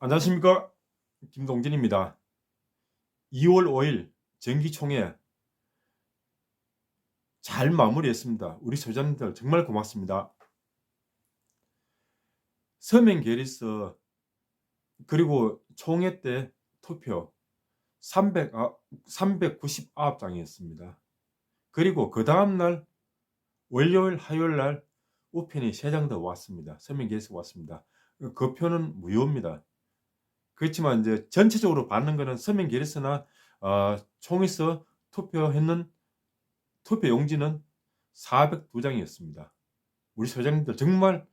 안녕하십니까 김동진입니다. 2월 5일 정기총회 잘 마무리했습니다. 우리 소장님들 정말 고맙습니다. 서명 결의서 그리고 총회 때 투표 300, 아, 399장이었습니다. 그리고 그 다음날 월요일 화요일 날 우편이 3장 더 왔습니다. 서명 결의서 왔습니다. 그 표는 무효입니다. 그렇지만 이제 전체적으로 받는 거는 서명 결의서나 어, 총에서 투표했는 투표 용지는 402장이었습니다. 우리 소장님들 정말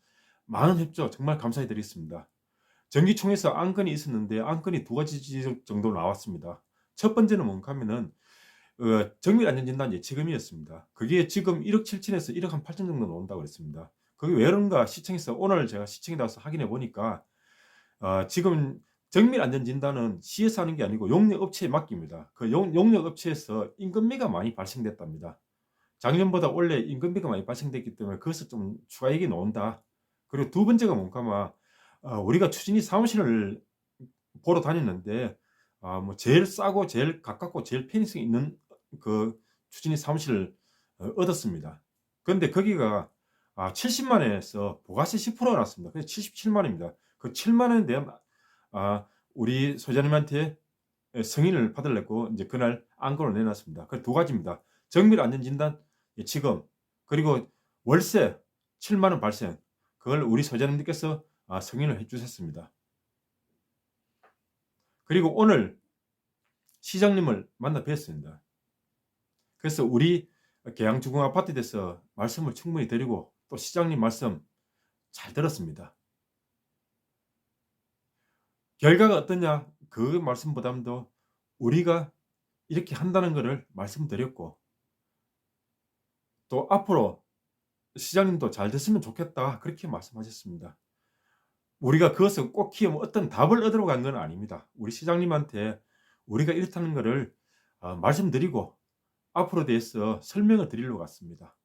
많은 협조 정말 감사해 드리겠습니다. 정기총에서 안건이 있었는데 안건이 두 가지 정도 나왔습니다. 첫 번째는 뭔가 하면은 어, 정밀 안전진단 예치금이었습니다. 그게 지금 1억 7천에서 1억 한 8천 정도 나온다고 그랬습니다. 그게 왜 그런가 시청에서 오늘 제가 시청에 나와서 확인해 보니까 어, 지금 정밀 안전 진단은 시에서 하는 게 아니고 용역 업체에 맡깁니다. 그 용, 용역 업체에서 인건비가 많이 발생됐답니다. 작년보다 올해 인건비가 많이 발생됐기 때문에 그것을 좀 추가액이 나온다. 그리고 두 번째가 뭔가마 어, 우리가 추진이 사무실을 보러 다녔는데 아, 뭐 제일 싸고 제일 가깝고 제일 편의성 있는 그 추진이 사무실을 어, 얻었습니다. 그런데 거기가 아, 70만 원에서 부가세 10%가 났습니다. 그래서 77만원입니다. 그 7만 원에 대한 아, 우리 소장님한테 승인을 받으려고 이제 그날 안건을 내놨습니다. 그 두 가지입니다. 정밀 안전 진단 예치금 그리고 월세 7만 원 발생 그걸 우리 소장님들께서 아, 승인을 해주셨습니다. 그리고 오늘 시장님을 만나 뵀습니다. 그래서 우리 계양주공 아파트에 대해서 말씀을 충분히 드리고 또 시장님 말씀 잘 들었습니다. 결과가 어떠냐 그 말씀보다도 우리가 이렇게 한다는 것을 말씀드렸고 또 앞으로 시장님도 잘 됐으면 좋겠다 그렇게 말씀하셨습니다. 우리가 그것을 꼭 키우면 어떤 답을 얻으러 간 건 아닙니다. 우리 시장님한테 우리가 이렇다는 것을 어, 말씀드리고 앞으로 대해서 설명을 드리려고 갔습니다.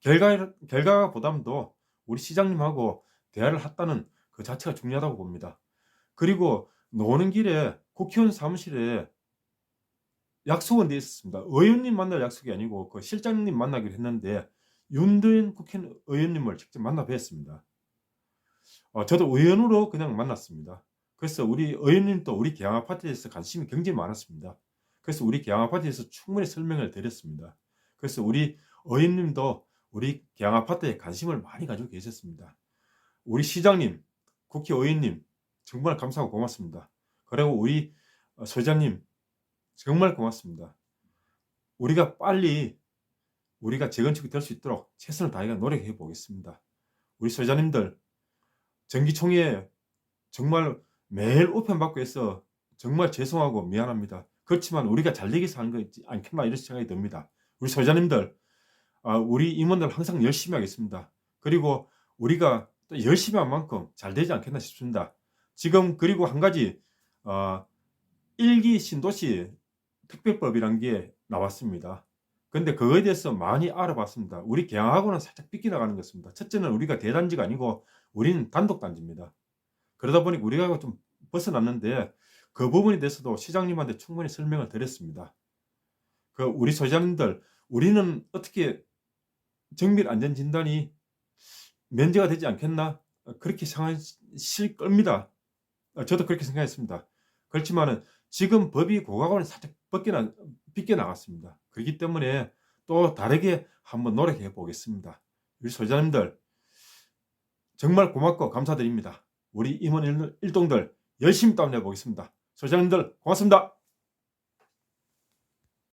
결과, 결과가 보담도 우리 시장님하고 대화를 했다는 그 자체가 중요하다고 봅니다. 그리고 노는 길에 국회의원 사무실에 약속은 돼 있었습니다. 의원님 만날 약속이 아니고 그 실장님 만나기로 했는데 윤도현 국회의원님을 직접 만나 뵀습니다. 어, 저도 의원으로 그냥 만났습니다. 그래서 우리 의원님도 우리 개항 아파트에서 관심이 굉장히 많았습니다. 그래서 우리 개항 아파트에서 충분히 설명을 드렸습니다. 그래서 우리 의원님도 우리 개항 아파트에 관심을 많이 가지고 계셨습니다. 우리 시장님, 국회의원님 정말 감사하고 고맙습니다. 그리고 우리 소장님 정말 고맙습니다. 우리가 빨리 우리가 재건축이 될 수 있도록 최선을 다해 노력해 보겠습니다. 우리 소장님들 정기총회 정말 매일 우편 받고 해서 정말 죄송하고 미안합니다. 그렇지만 우리가 잘 되기 위해서 하는 거 있지 않겠나 이런 생각이 듭니다. 우리 소장님들, 아, 우리 임원들 항상 열심히 하겠습니다. 그리고 우리가 또 열심히 한 만큼 잘 되지 않겠나 싶습니다. 지금 그리고 한 가지 어, 일기 신도시 특별법이란 게 나왔습니다. 근데 그거에 대해서 많이 알아봤습니다. 우리 개항하고는 살짝 삐끼나가는 것입니다. 첫째는 우리가 대단지가 아니고 우리는 단독단지입니다. 그러다 보니 우리가 좀 벗어났는데 그 부분에 대해서도 시장님한테 충분히 설명을 드렸습니다. 그 우리 소장님들 우리는 어떻게 정밀 안전 진단이 면제가 되지 않겠나 그렇게 생각하실 겁니다. 저도 그렇게 생각했습니다. 그렇지만은 지금 법이 고가관에 살짝 벗겨나, 빗겨 나갔습니다. 그렇기 때문에 또 다르게 한번 노력해 보겠습니다. 우리 소장님들 정말 고맙고 감사드립니다. 우리 임원 일동들 열심히 따내 보겠습니다. 소장님들 고맙습니다.